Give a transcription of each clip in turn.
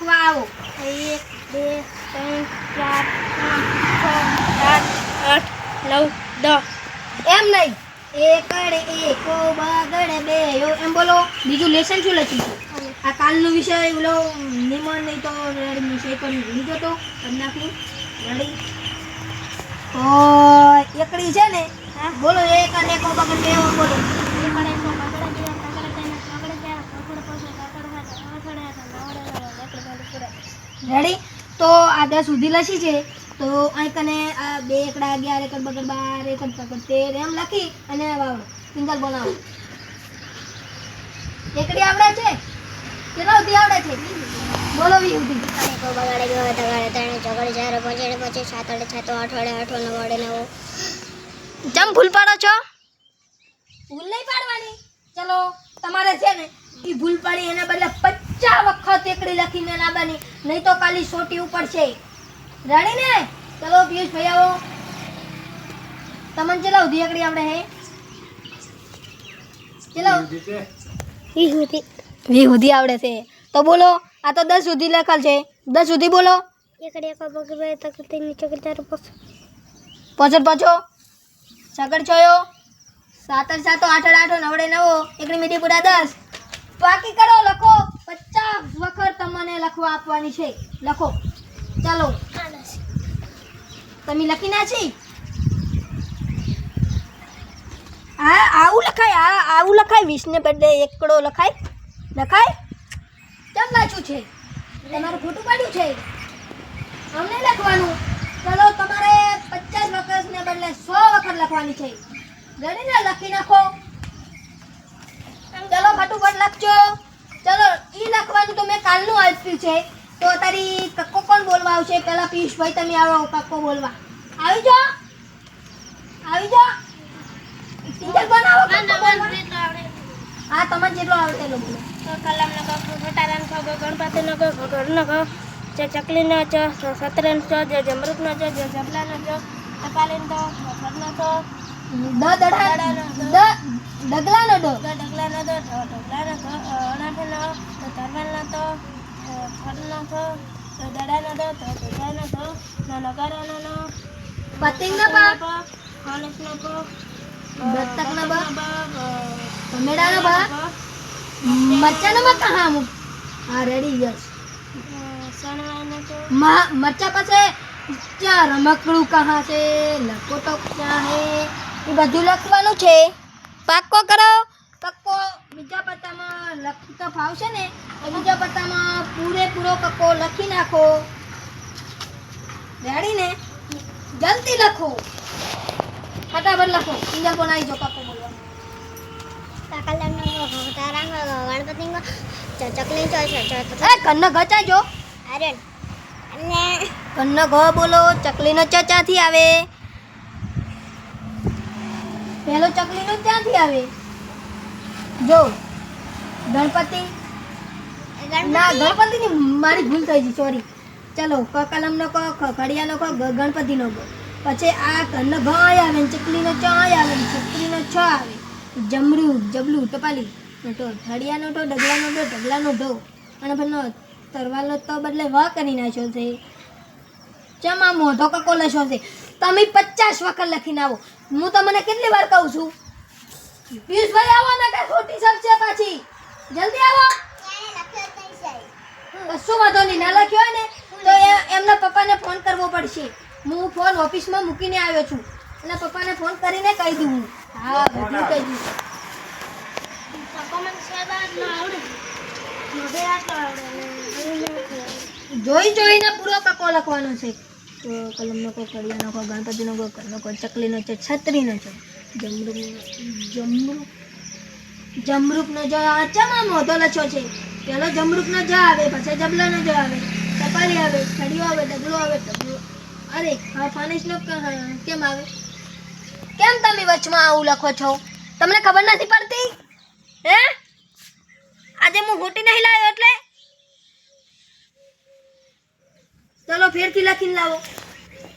લખવા આવો એક બે ત્રણ ચાર પાંચ છ સાત આઠ નવ દસ. એમ નહીં. એકડ એકો બગડ બે એમ બોલો. બીજું લેસન શું લખ્યું છે? આ કાલનો વિષય ઓલો નિમણ નહીં તો રેડ વિષય પણ ગયો તો કરી નાખું. રેડી? તો એકડી છે ને? બોલો એક અને એકો બગડ બે બોલો. એક અને બગડે બે કાકડે તેને કાકડે ચાર કાકડે પાસે કાકડે હાથ આઠડે હાથ નવડે નવ એકડે ચાલે પૂરે રેડી તો આ દસ સુધી લખી છે. તો અહીં કને આ બે એકડા અગિયાર એકડ બગડ બાર એકડ બગડ તેર એમ લખી અને વાવડો. સિંગલ બનાવો. એકડી આવડે છે? કેટલા સુધી આવડે છે? બોલો વી સુધી. એક બગાડે બે તગાડે ત્રણ ચોગડે ચાર પંચડે પચીસ સાતડે છાતો આઠડે આઠો નવડે નવ જમ ભૂલ પાડો છો? ભૂલ નહીં પાડવાની. ચલો તમારે છે ને એ ભૂલ પાડી એના બદલે પચાસ વખત એકડી લખીને લાવવાની. નહીં તો કાલી સોટી ઉપર છે. રેડી ને? ચલો પિયુષ ભાઈ આવો. તમને ચલાવ દી એકડી આપણે હે? ચલાવ વી સુધી આવડે છે. તો બોલો આ તો દસ સુધી લખેલ છે. દસ સુધી બોલો. એકડી એક બગડે બે તે નીચે ચાર પાંચ પોચડ પોચો સગડ છોયો. સાતર સાતો આઠડ આઠો નવડે નવો. એકડી મીઠી પૂરા દસ. બાકી કરો લખો. પચાસ વખત તમને લખવા આપવાની છે. લખો. ચાલો. તમે લખી નાખી હા, આવું લખાય, આ, આવું લખાય. વીસને બદલે એકડો લખાય. લખાય? કેમ વાંચ્યું છે? તમારું ખોટું પાડ્યું છે? અમને લખવાનું? ચલો, તમારે પચાસ વખતને બદલે સો વખત લખવાની છે. ગણીને લખી નાખો ચલો ફટાફટ લખજો ચલો ઈ લખવાનું તો મેં કાલનું આપ્યું છે. તો તારી કક્કો કોણ બોલવા આવશે? પેલા પિયુષભાઈ તમે આવો કક્કો બોલવા. આવી જાઓ. આવી જાઓ. બનાવો કક્કો બોલવા. હા તમને જેટલો આવે એટલો બોલો. કલામ નગર કહો ફટારાન ગણપતિ નગર ઘર નગર જે ચકલી નો છો સતરન છો જે જમરૂક છે છો જે જબલા નો છો ટપાલીન તો ઘર નો તો દ દડા દ ડગલાનો ડ. ડગલા નો તો ઢગલા નો તો અણાઠે નો તો તરવાલ નો તો ફર નો તો દડા નો તો દડા નો તો નગારા નો નો પતિંગ ના બાપ ફાનસ નો કો દત્તક ના બાપ ટમેડા ના બાપ મરચા ના બાપ હા અમુક હા રેડી યસ સણવા નો તો મા- મરચા પાસે ક્યાં રમકડું કહા છે લખો તો ક્યાં હે એ બધું લખવાનું છે પાક્કો કરો કક્કો બીજા પત્તામાં લખતા ફાવશે ને તો બીજા પત્તામાં પૂરેપૂરો કક્કો લખી નાખો રેડી ને જલ્દી લખો. ફટાફટ લખો. બીજા કોણ આવી જાઓ કક્કો બોલવા કલામ નો કહો તારા નો ગણપતિ ચકલી છો એ કન્ન ગચાજો અને કન્ન ઘ બોલો ચકલીનો ચ ક્યાંથી આવે? પહેલો ચકલીનો ક્યાંથી આવે? જો ગણપતિ. ના ગણપતિ મારી ભૂલ થઈ ગઈ સોરી ચલો ક કલમનો ક ખ ઘડિયાનો ક ગ ગણપતિનો ગ. પછી આ કન્ન ઘ આવે ને ચકલીનો ચ આવે ને ચકલીનો છ આવે. જમરૂ જબલું ટપાલી. નો તો ઘડિયાનો તો ડગલાનો તો ઢગલાનો ઢો. અને પેલો તરવાલો તો બદલે વ કરી નાખ્યો છે. ચમા મોઢો કકો લખ્યો છે. તમે પચાસ વખત લખીને આવો. હું તમને કેટલી વાર કહું છું? પિયુષભાઈ આવો ને કે ખોટી સબ છે પાછી. જલ્દી આવો. કશું વાંધો નહીં. ના લખ્યો હોય ને? તો એ- એમના પપ્પાને ફોન કરવો પડશે. હું ફોન ઓફિસમાં મૂકીને આવ્યો છું. અને પપ્પાને ફોન કરીને કહી દઉં હું. હા બધું કહી દઉં. જોઈ જોઈને પૂરો કકો લખવાનો છે. તો કલમનો કોઈ કડિયાનો કોઈ ગણપતિનો કોઈ કરનો કોઈ ચકલીનો છે છત્રીનો છે. જમરૂપ જમરૂપ જમરૂકનો જ આ ચમા લખ્યો છે? પેલો જમરૂપનો જ આવે પછી જબલાનો જ આવે. ટપાલી આવે છડીઓ આવે ડગલો આવે ડગલો અરે હા ફાનિશ નો કેમ આવે? કેમ તમે વચમાં આવું લખો છો? તમને ખબર નથી પડતી? હે? આજે હું હોટી નહીં લાવ્યો એટલે? ચલો ફેરથી લખીને લાવો.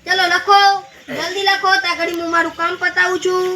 ચલો લખો, જલ્દી લખો, ત્યાં ઘડી હું મારું કામ પતાવું છું.